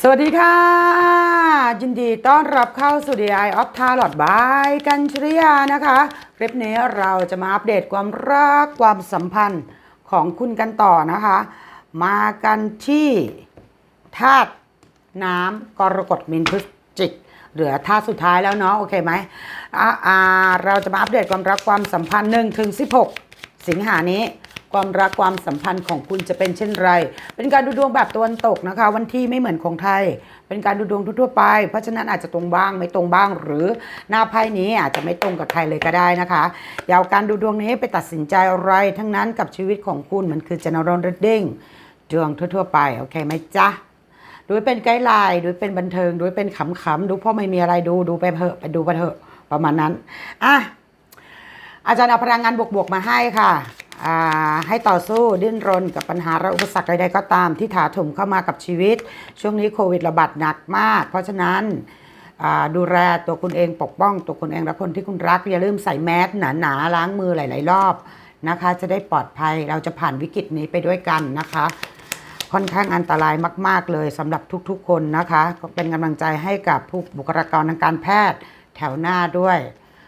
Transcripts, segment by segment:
สวัสดีค่ะ ยินดีต้อนรับเข้าสู่ DI of Tarot by กัญชริยานะคะ คลิปนี้เราจะมาอัปเดตความรักความสัมพันธ์ของคุณกันต่อนะคะ มากันที่ธาตุน้ำกรกฎมินพฤศจิกเหลือธาตุสุดท้ายแล้วเนาะโอเคไหมอ่าอ่าเราจะมาอัปเดตความรักความสัมพันธ์1ถึง16 สิงหานี้ ความรักความสัมพันธ์ของคุณจะเป็นเช่นไร เป็นการดูดวงแบบตะวันตกนะคะ วันที่ไม่เหมือนของไทย เป็นการดูดวงทั่วไป เพราะฉะนั้นอาจจะตรงบ้างไม่ตรงบ้าง หรือหน้าไพ่นี้อาจจะไม่ตรงกับใครเลยก็ได้นะคะอยาวการดูดวงนี้ไปตัดสินใจอะไรทั้งนั้นกับชีวิตของคุณมันคือ general reading ดวงทั่ว ๆ ไปโอเคไหมจ๊ะดูเป็นไกด์ไลน์ดูเป็นบันเทิง ดูเป็นขำๆดูเพราะไม่มีอะไรดูดูไปเถอะไปดูไปเถอะประมาณนั้นอะอาจารย์เอาพลังงานบวกๆมาให้ค่ะ ให้ต่อสู้ดิ้นรนกับปัญหาและอุปสรรคใดๆก็ตามที่ถาถมเข้ามากับชีวิต ช่วงนี้โควิดระบาดหนักมาก เพราะฉะนั้นดูแลตัวคุณเองปกป้อง ตัวคุณเองและคนที่คุณรัก อย่าลืมใส่แมสหนาๆล้างมือหลาย ๆ รอบนะคะ จะได้ปลอดภัยเราจะผ่านวิกฤตนี้ไปด้วยกันนะคะ ค่อนข้างอันตรายมาก ๆ เลยสำหรับทุกๆ คนนะคะก็เป็นกำลังใจให้กับผู้บุคลากรทางการแพทย์แถวหน้าด้วย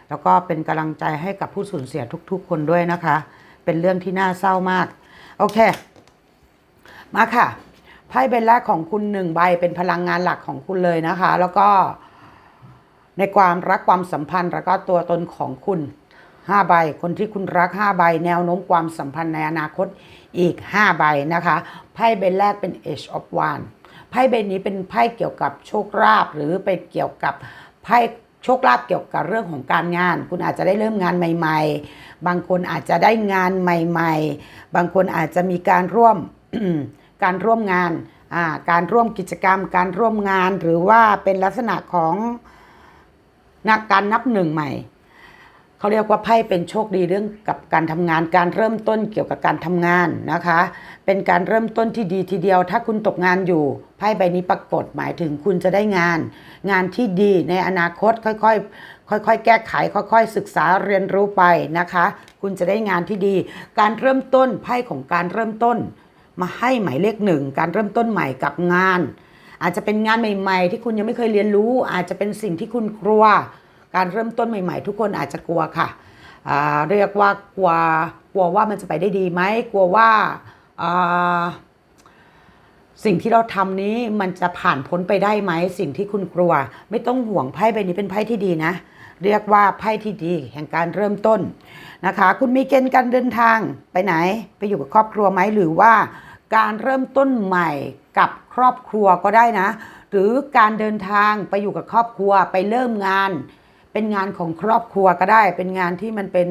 แล้วก็เป็นกำลังใจให้กับผู้สูญเสียทุก ๆ คนด้วยนะคะ เป็นเรื่องที่น่าเศร้ามาก โอเค มาค่ะไพ่ใบแรกของคุณหนึ่งใบเป็นพลังงานหลักของคุณเลยนะคะ แล้วก็ในความรักความสัมพันธ์ แล้วก็ตัวตนของคุณ5ใบ คนที่คุณรัก5ใบ แนวโน้มความสัมพันธ์ในอนาคตอีก5ใบนะคะไพ่ใบแรกเป็น Age of One ไพ่ใบนี้เป็นไพ่เกี่ยวกับโชคลาภหรือเป็นเกี่ยวกับไพ่โชคลาภเกี่ยวกับเรื่องของการงาน คุณอาจจะได้เริ่มงานใหม่ ๆ บางคนอาจจะได้งานใหม่ ๆ บางคนอาจจะมีการร่วมการร่วมงานอ่าการร่วมกิจกรรม การร่วมงานหรือว่าเป็นลักษณะของนักการนับหนึ่งใหม่เขาเรียกว่าไพ่เป็นโชคดีเรื่องกับการทำงาน การเริ่มต้นเกี่ยวกับการทำงานนะคะ เป็นการเริ่มต้นที่ดีทีเดียว ถ้าคุณตกงานอยู่ไพ่ใบนี้ปรากฏหมายถึงคุณจะได้งาน งานที่ดีในอนาคตค่อยๆ ค่อยๆ แก้ไข ค่อย ๆ ศึกษาเรียนรู้ไปนะคะ คุณจะได้งานที่ดี การเริ่มต้นไพ่ของการเริ่มต้น มาให้หมายเลขหนึ่งการเริ่มต้นใหม่กับงาน อาจจะเป็นงานใหม่ ๆ ที่คุณยังไม่เคยเรียนรู้ อาจจะเป็นสิ่งที่คุณกลัว การเริ่มต้นใหม่ ๆ ทุกคนอาจจะกลัวค่ะเรียกว่ากลัวกลัวว่ามันจะไปได้ดีไหมกลัวว่าอ่าสิ่งที่เราทำนี้มันจะผ่านพ้นไปได้ไหมสิ่งที่คุณกลัว ไม่ต้องห่วงไพ่ใบนี้เป็นไพ่ที่ดีนะ เรียกว่าไพ่ที่ดีแห่งการเริ่มต้นนะคะ คุณมีเกณฑ์การเดินทางไปไหน ไปอยู่กับครอบครัวไหมหรือว่าการเริ่มต้นใหม่กับครอบครัวก็ได้นะ หรือการเดินทางไปอยู่กับครอบครัวไปเริ่มงาน เป็นงานของครอบครัวก็ได้ เป็นงานที่มันเป็น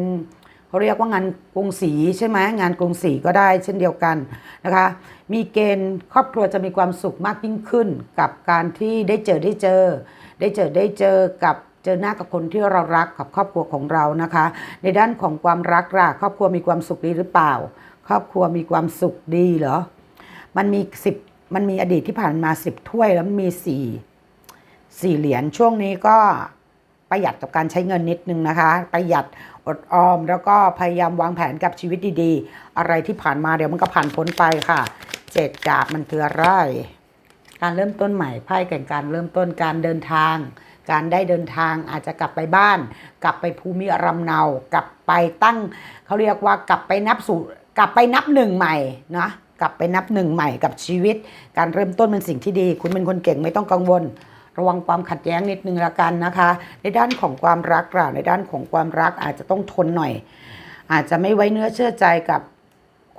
เขาเรียกว่างานกรุงศรีใช่ไหมงานกรุงศรีก็ได้เช่นเดียวกันนะคะ มีเกณฑ์ครอบครัวจะมีความสุขมากยิ่งขึ้น กับการที่ได้เจอได้เจอ ได้เจอได้เจอกับ เจอหน้ากับคนที่เรารักกับครอบครัวของเรานะคะ ในด้านของความรักล่ะครอบครัวมีความสุขดีหรือเปล่า ครอบครัวมีความสุขดีเหรอมันมีสิบมันมีอดีตที่ผ่านมาสิบถ้วยแล้วมันมีสี่สี่เหรียญช่วงนี้ก็ประหยัดกับการใช้เงินนิดนึงนะคะ ประหยัดอดออม แล้วก็พยายามวางแผนกับชีวิตดีๆ อะไรที่ผ่านมาเดี๋ยวมันก็ผ่านพ้นไปค่ะเจ็ดดาบมันคืออะไร การเริ่มต้นใหม่ไพ่แก่งการเริ่มต้นการเดินทาง การได้เดินทางอาจจะกลับไปบ้าน กลับไปภูมิลำเนากลับไปตั้งเขาเรียกว่ากลับไปนับสู่กลับไปนับหนึ่งใหม่นะกลับไปนับหนึ่งใหม่กับชีวิต การเริ่มต้นเป็นสิ่งที่ดี คุณเป็นคนเก่งไม่ต้องกังวล ระวังความขัดแย้งนิดนึงละกันนะคะ ในด้านของความรักล่ะในด้านของความรักอาจจะต้องทนหน่อย อาจจะไม่ไว้เนื้อเชื่อใจกับ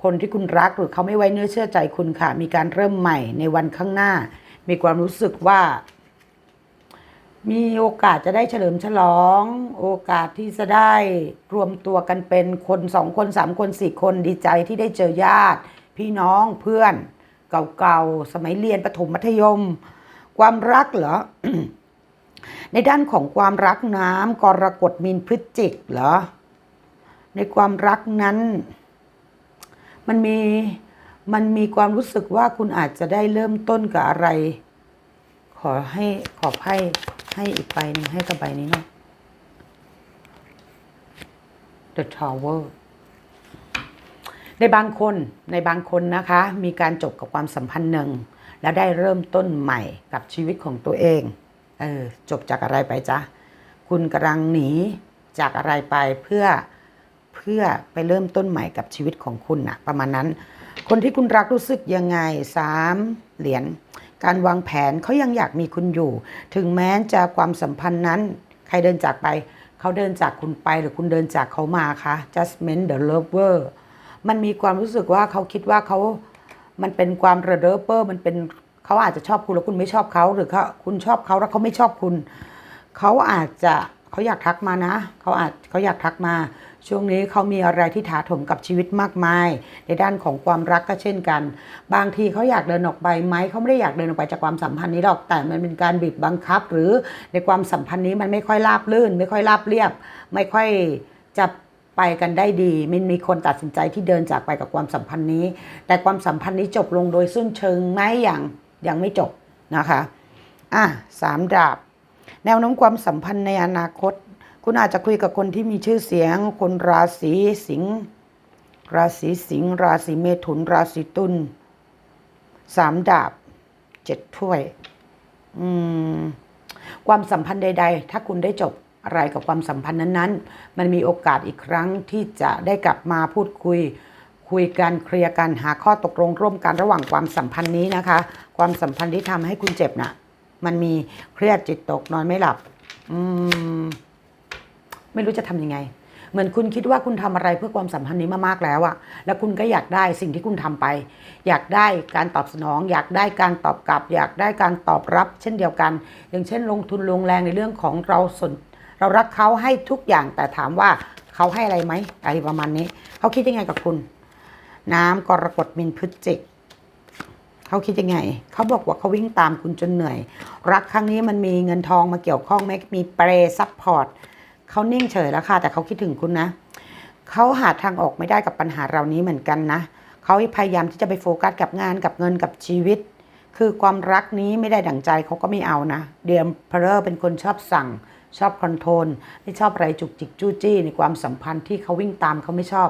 คนที่คุณรักหรือเขาไม่ไว้เนื้อเชื่อใจคุณค่ะ มีการเริ่มใหม่ในวันข้างหน้า มีความรู้สึกว่า มีโอกาสจะได้เฉลิมฉลอง โอกาสที่จะได้รวมตัวกันเป็นคนสองคนสามคนสี่คนดีใจที่ได้เจอญาติ พี่น้องเพื่อน เก่าๆ สมัยเรียนประถมมัธยม ความรักเหรอ ในด้านของความรักน้ำกรกฎมีนพฤศจิกเหรอ ในความรักนั้น มันมีมันมีความรู้สึกว่าคุณอาจจะได้เริ่มต้นกับอะไร อให้ขอให้ให้อีกใบหนึงให้กับใบนี้หน่อย The Tower ในบางคนในบางคนนะคะ มีการจบกับความสัมพันธ์หนึ่ง แล้วได้เริ่มต้นใหม่กับชีวิตของตัวเองเออจบจากอะไรไปจ๊ะ คุณกำลังหนีจากอะไรไปเพื่อเพื่อไปเริ่มต้นใหม่กับชีวิตของคุณนะประมาณนั้น คนที่คุณรักรู้สึกยังไงสามเหรียญการวางแผนเขายังอยากมีคุณอยู่ ถึงแม้จะความสัมพันธ์นั้น ใครเดินจากไป เขาเดินจากคุณไปหรือคุณเดินจากเขามาคะ Justment the lover มันมีความรู้สึกว่าเขาคิดว่าเขา มันเป็นความระเดอเปอร์มันเป็นเขาอาจจะชอบคุณแล้วคุณไม่ชอบเขาหรือเขาคุณชอบเขาแล้วเขาไม่ชอบคุณ เขาอาจจะเขาอยากทักมานะ เขาอาจเขาอยากทักมา ช่วงนี้เขามีอะไรที่ถาถมกับชีวิตมากมาย ในด้านของความรักก็เช่นกัน บางทีเขาอยากเดินออกไปไหมเขาไม่ได้อยากเดินออกไปจากความสัมพันธ์นี้หรอกแต่มันเป็นการบีบบังคับ หรือในความสัมพันธ์นี้มันไม่ค่อยราบลื่น ไม่ค่อยราบเรียบ ไม่ค่อยจะไปกันได้ดีมันมีคนตัดสินใจที่เดินจากไปกับความสัมพันธ์นี้ แต่ความสัมพันธ์นี้จบลงโดยสิ้นเชิงไหมอย่างยังไม่จบนะคะอะสามดาบ แนวโน้มความสัมพันธ์ในอนาคต คุณอาจจะคุยกับคนที่มีชื่อเสียง คนราศีสิงห์ราศีสิงห์ราศีเมถุน ราศีตุลสามดาบเจ็ดถ้วย อืม ความสัมพันธ์ใด ๆ ถ้าคุณได้จบอะไรกับความสัมพันธ์นั้นๆ มันมีโอกาสอีกครั้งที่จะได้กลับมาพูดคุย คุยกันเคลียร์กันหาข้อตกลงร่วมกันระหว่างความสัมพันธ์นี้นะคะ ความสัมพันธ์ที่ทำให้คุณเจ็บน่ะ มันมีเครียดจิตตกนอนไม่หลับ อืม ไม่รู้จะทำยังไง เหมือนคุณคิดว่าคุณทำอะไรเพื่อความสัมพันธ์นี้มามากแล้วอะแล้วคุณก็อยากได้สิ่งที่คุณทำไป อยากได้การตอบสนอง อยากได้การตอบกลับ อยากได้การตอบรับ เช่นเดียวกัน อย่างเช่น ลงทุนลงแรงในเรื่องของเราสนเรารักเขาให้ทุกอย่างแต่ถามว่าเขาให้อะไรไหมอะไรประมาณนี้เขาคิดยังไงกับคุณ น้ำกรกฎมินพฤศจิกเขาคิดยังไง เขาบอกว่าเขาวิ่งตามคุณจนเหนื่อย รักครั้งนี้มันมีเงินทองมาเกี่ยวข้องไหมมีเปรซัพพอร์ต เขานิ่งเฉยแล้วค่ะ แต่เขาคิดถึงคุณนะเขาหาทางออกไม่ได้กับปัญหาเหล่านี้เหมือนกันนะเขาพยายามที่จะไปโฟกัสกับงานกับเงินกับชีวิต คือความรักนี้ไม่ได้ดั่งใจเขาก็ไม่เอานะ เดียมเพลอเป็นคนชอบสั่ง ชอบคอนโทรลไม่ชอบอะไรจุกจิกจู้จี้ในความสัมพันธ์ที่เขาวิ่งตามเขาไม่ชอบ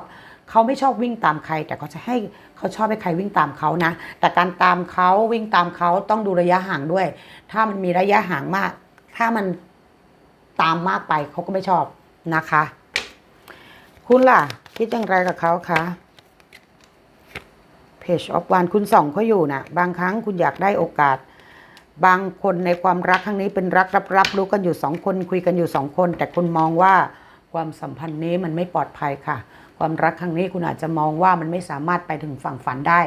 เขาไม่ชอบวิ่งตามใคร แต่เขาจะให้เขาชอบให้ใครวิ่งตามเขานะ แต่การตามเขาวิ่งตามเขาต้องดูระยะห่างด้วย ถ้ามันมีระยะห่างมาก ถ้ามัน ตามมากไปเขาก็ไม่ชอบนะคะ คุณล่ะ คิดอย่างไรกับเขาคะ Page of One คุณส่องเขาอยู่นะบางครั้งคุณอยากได้โอกาส บางคนในความรักครั้งนี้เป็นรักรับรับรู้กันอยู่สองคนคุยกันอยู่สองคน แต่คุณมองว่าความสัมพันธ์นี้มันไม่ปลอดภัยค่ะ ความรักครั้งนี้คุณอาจจะมองว่ามันไม่สามารถไปถึงฝั่งฝันได้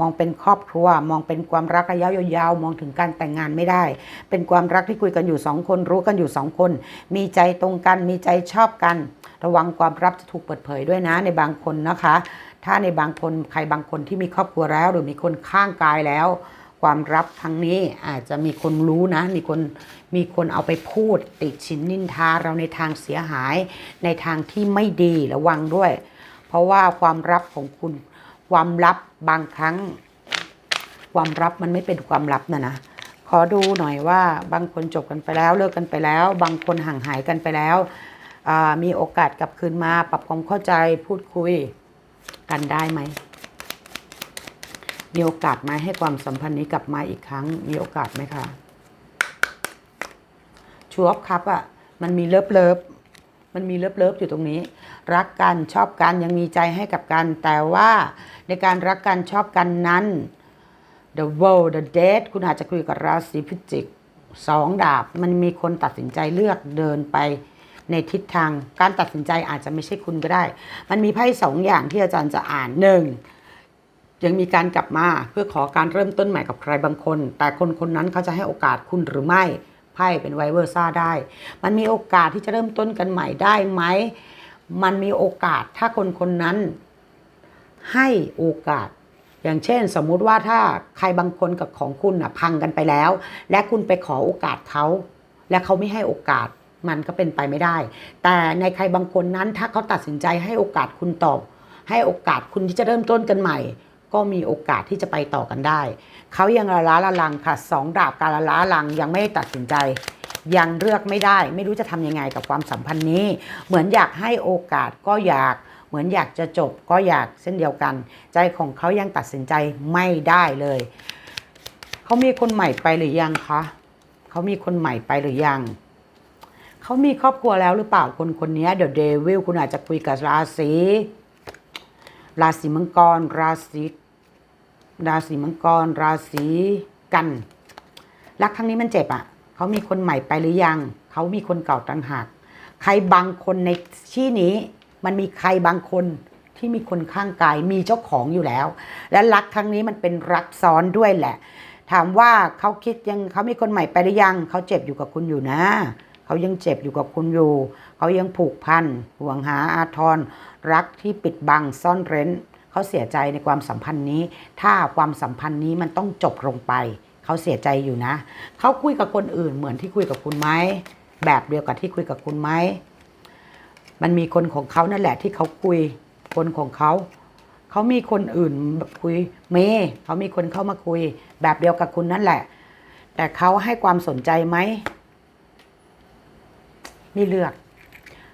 มองเป็นครอบครัว มองเป็นความรักระยะยาวๆมองถึงการแต่งงานไม่ได้ เป็นความรักที่คุยกันอยู่สองคนรู้กันอยู่สองคน มีใจตรงกันมีใจชอบกัน ระวังความลับจะถูกเปิดเผยด้วยนะในบางคนนะคะ ถ้าในบางคนใครบางคนที่มีครอบครัวแล้ว หรือมีคนข้างกายแล้วความลับครั้งนี้อาจจะมีคนรู้นะ มีคนมีคนเอาไปพูดติดชินนินทาเราในทางเสียหาย ในทางที่ไม่ดีระวังด้วย เพราะว่าความลับของคุณ ความลับบางครั้ง ความลับมันไม่เป็นความลับนะนะขอดูหน่อยว่าบางคนจบกันไปแล้วเลิกกันไปแล้ว บางคนห่างหายกันไปแล้วมีโอกาสกลับคืนมาปรับความเข้าใจพูดคุยกันได้ไหมมีโอกาสไหมให้ความสัมพันธ์นี้กลับมาอีกครั้ง มีโอกาสไหมคะชูออฟคัพอะมันมีเลิฟเลิฟมันมีเลิฟเลิฟอยู่ตรงนี้ รักกันชอบกันยังมีใจให้กับกัน แต่ว่าในการรักกันชอบกันนั้น The World The Dead คุณอาจจะคุยกับราศีพิจิกสองดาบมันมีคนตัดสินใจเลือกเดินไปในทิศทางการตัดสินใจอาจจะไม่ใช่คุณก็ได้ มันมีไพ่สองอย่างที่อาจารย์จะอ่านหนึ่งยังมีการกลับมาเพื่อขอการเริ่มต้นใหม่กับใครบางคน แต่คนคนนั้นเขาจะให้โอกาสคุณหรือไม่ไพ่เป็นไวเวอร์ซ่าได้ มันมีโอกาสที่จะเริ่มต้นกันใหม่ได้ไหม มันมีโอกาสถ้าคนคนนั้นให้โอกาส อย่างเช่น สมมุติว่าถ้าใครบางคนกับของคุณอะพังกันไปแล้ว และคุณไปขอโอกาสเขา และเขาไม่ให้โอกาสมันก็เป็นไปไม่ได้ แต่ในใครบางคนนั้นถ้าเขาตัดสินใจให้โอกาสคุณตอบให้โอกาสคุณที่จะเริ่มต้นกันใหม่ ก็มีโอกาสที่จะไปต่อกันได้ เขายังละล้าละลังค่ะสองดาบการละล้าลังยังไม่ตัดสินใจ ยังเลือกไม่ได้ ไม่รู้จะทำยังไงกับความสัมพันธ์นี้ เหมือนอยากให้โอกาสก็อยากเหมือนอยากจะจบก็อยากเช่นเดียวกัน ใจของเขายังตัดสินใจไม่ได้เลย เขามีคนใหม่ไปหรือยังคะเขามีคนใหม่ไปหรือยังเขามีครอบครัวแล้วหรือเปล่าคนคนนี้เดี๋ยวเดวิลคุณอาจจะคุยกับราศีราศีมังกร ราศีราศีมังกร ราศีกัน รักครั้งนี้มันเจ็บอะ่ะ เขามีคนใหม่ไปหรือยัง เขามีคนเก่าต่างหาก ใครบางคนในที่นี้ มันมีใครบางคนที่มีคนข้างกายมีเจ้าของอยู่แล้ว และรักครั้งนี้มันเป็นรักซ้อนด้วยแหละ ถามว่าเขาคิดยังเขามีคนใหม่ไปหรือยัง เขาเจ็บอยู่กับคุณอยู่นะเขายังเจ็บอยู่กับคุณอยู่ เขายังผูกพันห่วงหาอาทรรักที่ปิดบังซ่อนเร้นเขาเสียใจในความสัมพันธ์นี้ ถ้าความสัมพันธ์นี้มันต้องจบลงไป เขาเสียใจอยู่นะ เขาคุยกับคนอื่นเหมือนที่คุยกับคุณไหมแบบเดียวกับที่คุยกับคุณไหมมันมีคนของเขานั่นแหละที่เขาคุยคนของเขา เขามีคนอื่นคุยเมย์เขามีคนเข้ามาคุย แบบเดียวกับคุณนั่นแหละ แต่เขาให้ความสนใจไหมไม่เลือก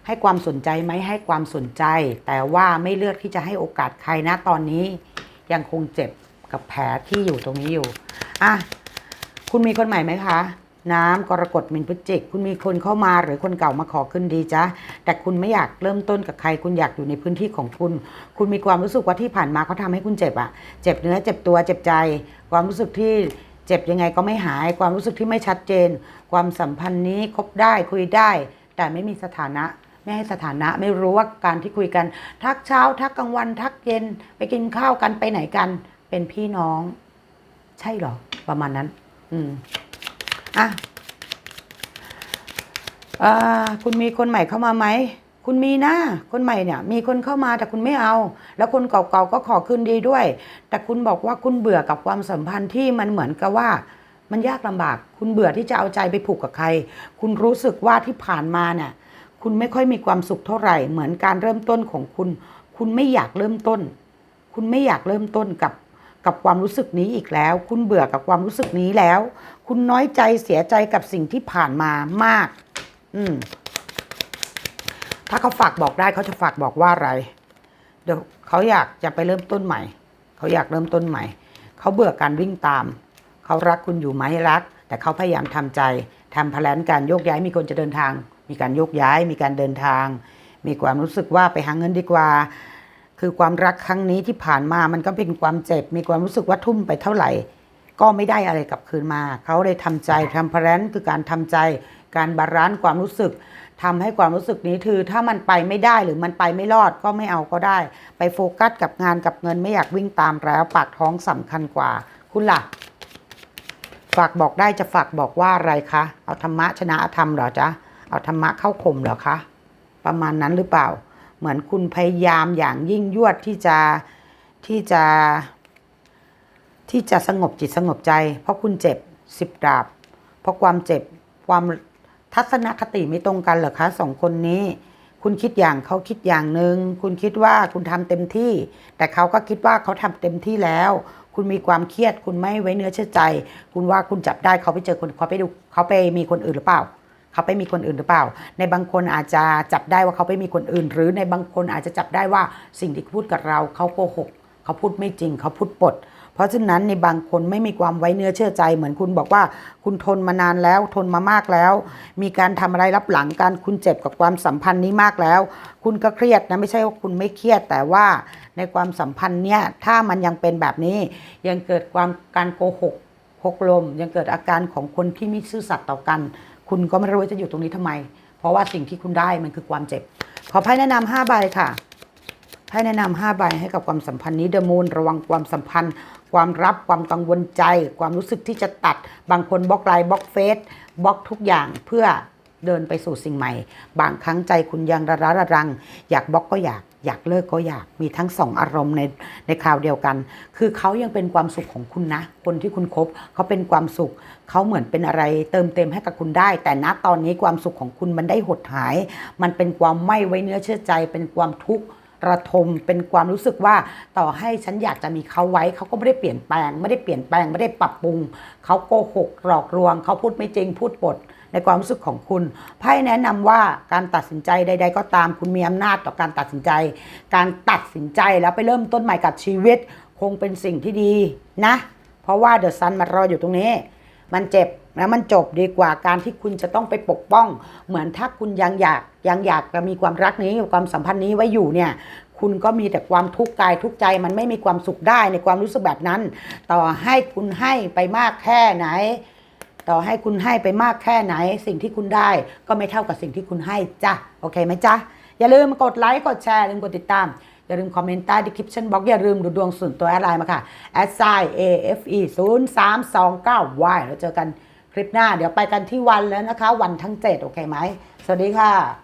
ให้ความสนใจไหมให้ความสนใจ แต่ว่าไม่เลือกที่จะให้โอกาสใครนะตอนนี้ ยังคงเจ็บกับแผลที่อยู่ตรงนี้อยู่อะ คุณมีคนใหม่ไหมคะ น้ำกรกฎมินพฤจิก คุณมีคนเข้ามาหรือคนเก่ามาขอขึ้นดีจ้ะแต่คุณไม่อยากเริ่มต้นกับใคร คุณอยากอยู่ในพื้นที่ของคุณ คุณมีความรู้สึกว่าที่ผ่านมาเขาทำให้คุณเจ็บอะเจ็บเนื้อเจ็บตัวเจ็บใจ ความรู้สึกที่เจ็บยังไงก็ไม่หาย ความรู้สึกที่ไม่ชัดเจน ความสัมพันธ์นี้คบได้คุยได้ แต่ไม่มีสถานะไม่ให้สถานะไม่รู้ว่าการที่คุยกัน ทักเช้า ทักกลางวัน ทักเย็น ไปกินข้าวกันไปไหนกัน เป็นพี่น้อง ใช่หรอ ประมาณนั้น อืมอะคุณมีคนใหม่เข้ามาไหม คุณมีนะ คนใหม่เนี่ย มีคนเข้ามาแต่คุณไม่เอา แล้วคนเก่าๆก็ขอคืนดีด้วย แต่คุณบอกว่าคุณเบื่อกับความสัมพันธ์ที่มันเหมือนกับว่า มันยากลำบาก คุณเบื่อที่จะเอาใจไปผูกกับใคร คุณรู้สึกว่าที่ผ่านมาเนี่ย คุณไม่ค่อยมีความสุขเท่าไหร่ เหมือนการเริ่มต้นของคุณ คุณไม่อยากเริ่มต้น คุณไม่อยากเริ่มต้นกับ กับความรู้สึกนี้อีกแล้ว คุณเบื่อกับความรู้สึกนี้แล้ว คุณน้อยใจเสียใจกับสิ่งที่ผ่านมามาก อืม ถ้าเขาฝากบอกได้เขาจะฝากบอกว่าอะไร เดี๋ยวเขาอยากจะไปเริ่มต้นใหม่ เขาอยากเริ่มต้นใหม่ เขาเบื่อการวิ่งตาม เขารักคุณอยู่ไหมรัก แต่เขาพยายามทำใจทำแผนการโยกย้ายมีคนจะเดินทาง มีการโยกย้าย มีการเดินทาง มีความรู้สึกว่าไปหาเงินดีกว่า คือความรักครั้งนี้ที่ผ่านมามันก็เป็นความเจ็บ มีความรู้สึกว่าทุ่มไปเท่าไหร่ ก็ไม่ได้อะไรกลับคืนมา เขาเลยทำใจทำแพลนคือการทำใจ การบาลานซ์ความรู้สึกทำให้ความรู้สึกนี้คือ ถ้ามันไปไม่ได้หรือมันไปไม่รอดก็ไม่เอาก็ได้ ไปโฟกัสกับงานกับเงินไม่อยากวิ่งตามแล้ว ปากท้องสำคัญกว่า คุณล่ะ ฝากบอกได้จะฝากบอกว่าอะไรคะเอาธรรมะชนะธรรมเหรอจ๊ะเอาธรรมะเข้าข่มเหรอคะประมาณนั้นหรือเปล่า เหมือนคุณพยายามอย่างยิ่งยวดที่จะที่จะที่จะสงบจิตสงบใจ เพราะคุณเจ็บสิบดาบ เพราะความเจ็บความทัศนคติไม่ตรงกันเหรอคะสองคนนี้ คุณคิดอย่างเขาคิดอย่างหนึ่งคุณคิดว่าคุณทำเต็มที่ แต่เขาก็คิดว่าเขาทำเต็มที่แล้ว คุณมีความเครียด คุณไม่ไว้เนื้อเชื่อใจ คุณว่าคุณจับได้เขาไปเจอคนเขาไปดูเขาไปมีคนอื่นหรือเปล่า เขาไปมีคนอื่นหรือเปล่า ในบางคนอาจจะจับได้ว่าเขาไปมีคนอื่น หรือในบางคนอาจจะจับได้ว่าสิ่งที่พูดกับเราเขาโกหกเขาพูดไม่จริง เขาพูดปด เพราะฉะนั้นในบางคนไม่มีความไว้เนื้อเชื่อใจ เหมือนคุณบอกว่า คุณทนมานานแล้วทนมามากแล้ว มีการทำอะไรรับหลังการคุณเจ็บกับความสัมพันธ์นี้มากแล้ว คุณก็เครียดนะไม่ใช่ว่าคุณไม่เครียดแต่ว่าในความสัมพันธ์เนี่ยถ้ามันยังเป็นแบบนี้ ยังเกิดความการโกหกหกลม ยังเกิดอาการของคนที่ไม่ซื่อสัตย์ต่อกัน คุณก็ไม่รู้ว่าจะอยู่ตรงนี้ทำไม เพราะว่าสิ่งที่คุณได้มันคือความเจ็บ ขอไพ่แนะนำห้าใบค่ะให้แนะนำห้าใบให้กับความสัมพันธ์นี้เดมูนระวังความสัมพันธ์ ความรับความกังวลใจ ความรู้สึกที่จะตัด บางคนบล็อกไลน์บล็อกเฟซบล็อกทุกอย่างเพื่อเดินไปสู่สิ่งใหม่ บางครั้งใจคุณยังระระระรัง อยากบล็อกก็อยาก อยากเลิกก็อยากมีทั้งสองอารมณ์ในในคราวเดียวกัน คือเขายังเป็นความสุขของคุณนะ คนที่คุณคบเขาเป็นความสุข เขาเหมือนเป็นอะไรเติมเต็มให้กับคุณได้ แต่ณตอนนี้ความสุขของคุณมันได้หดหาย มันเป็นความไม่ไว้เนื้อเชื่อใจ เป็นความทุกข์ระทมเป็นความรู้สึกว่าต่อให้ฉันอยากจะมีเขาไว้เขาก็ไม่ได้เปลี่ยนแปลง ไม่ได้เปลี่ยนแปลงไม่ได้ปรับปรุงเขาโกหกหลอกลวงเขาพูดไม่จริงพูดปด ในความรู้สึกของคุณไพ่แนะนำว่าการตัดสินใจใด ๆ ก็ตามคุณมีอำนาจต่อการตัดสินใจ การตัดสินใจแล้วไปเริ่มต้นใหม่กับชีวิต คงเป็นสิ่งที่ดีนะ เพราะว่าเดอะซันมารออยู่ตรงนี้ มันเจ็บและมันจบดีกว่าการที่คุณจะต้องไปปกป้อง เหมือนถ้าคุณยังอยากยังอยากจะมีความรักนี้ความสัมพันธ์นี้ไว้อยู่เนี่ยคุณก็มีแต่ความทุกข์กายทุกข์ใจมันไม่มีความสุขได้ในความรู้สึกแบบนั้น ต่อให้คุณให้ไปมากแค่ไหน ต่อให้คุณให้ไปมากแค่ไหน สิ่งที่คุณได้ก็ไม่เท่ากับสิ่งที่คุณให้จ้ะโอเคไหมจ๊ะอย่าลืมกดไลค์กดแชร์อย่าลืมกดติดตาม อย่าลืมคอมเมนต์ใต้ดีคริปชั่นบล็อกอย่าลืมดูดวงส่วนตัวแอดไลน์มาค่ะ a s i afe 0 3 2 9 y แล้วเจอกันคลิปหน้า เดี๋ยวไปกันที่วันแล้วนะคะ วันทั้ง7โอเคไหมสวัสดีค่ะ